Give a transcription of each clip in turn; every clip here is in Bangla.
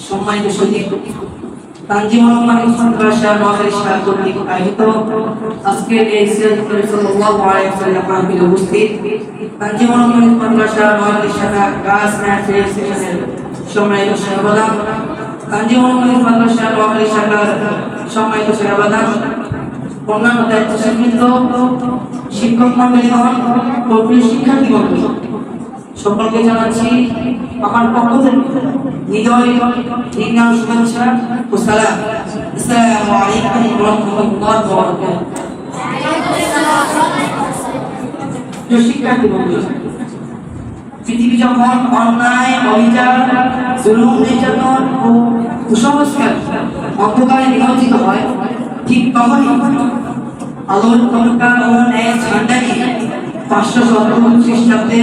সম্মানিত সচিব তানজিম রহমান মাদ্রাসা নোয়াখালী শাখা কর্তৃক আয়োজিত আজকের এই সিরাজ সাল্লাল্লাহু আলাইহি ওয়াসাল্লাম মাহফিলে উপস্থিত তানজিম রহমান মাদ্রাসা নোয়াখালী শাখা গাছ নার্সারি সেশনের সম্মানিত সভাপতি তানজিম রহমান মাদ্রাসা নোয়াখালী শাখার সম্মানিত সভাপতি অন্যান্য দায়িত্বশীলবৃন্দ শিক্ষক মন্ডলীগণ ও প্রিয় শিক্ষার্থীগণ সকলকে জানাচ্ছি আমার পক্ষ থেকে হৃদয় রিঙ্গার শুভেচ্ছা ও সালাম। পৃথিবী যখন অন্যায়, অবিচার, জুলুম, নির্যাতন ও কুসংস্কার অন্ধকারে নিমজ্জিত হয়, ঠিক তখনই আলোর পতাকা ও ন্যায় পাঁচশো সতেরো খ্রিস্টাব্দে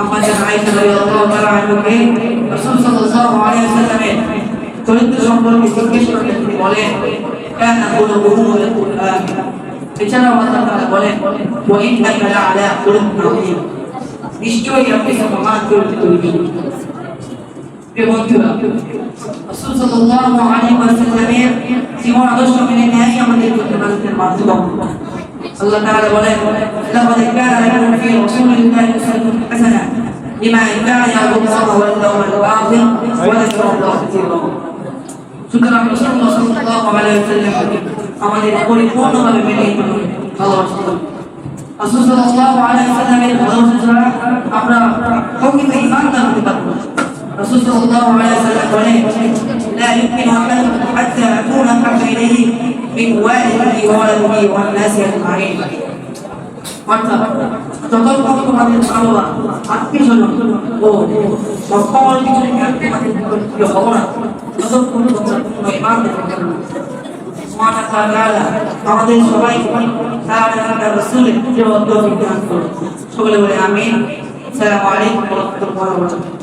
অধিকারী আমাদের আয়েশা রাদিয়াল্লাহু তাআলা আনহাকে রাসূল সাল্লাল্লাহু আলাইহি ওয়াসাল্লামের চরিত্র সম্পর্কে জিজ্ঞেস করলে তিনি বলেন, কানা কুলুবুহু ওয়াল কুরআন এছাড়াও আল্লাহ তাআলা বলেন, ওয়া ইন্নাকা লাআলা কুলুবিন আযীম। নিশ্চয়ই আপনি মহান চরিত্র তৈরি প্রিয় বন্ধুরা, রাসূল সাল্লাল্লাহু আলাইহি ওয়াসাল্লামের জীবন আদর্শ মেনে নেয় আমাদের প্রতিপালকের মাধ্যম। হাসানাহ লিমান কানা ইয়ারজুল্লাহ ওয়াল ইয়াওমাল আখির ওয়া যাকারাল্লাহ কাসীরা সুতরাং রাসূলুল্লাহ সাল্লাল্লাহু আলাইহি ওয়াসাল্লাম আমাদের পরিপূর্ণভাবে মেনে নিতে হবে ভালোবাসতে হবে রাসূল সাল্লাল্লাহু আলাইহি ওয়াসাল্লামের ভালোবাসা ছাড়া আমরা প্রকৃত ঈমানদার হতে পারবো না رسول صلى الله عليه وسلم বলেন لا يمكن أحدكم حتى أكون أحب إليه من والده وولده والناس أجمعين অর্থাৎ যতক্ষণ তোমাদের ভালোবা আত্মীয় স্বজন ও সকল কিছু তোমাদের প্রিয় হব না? আমাদের সবাই সকলে বলে আমি ওয়া রাহমাতুল্লাহি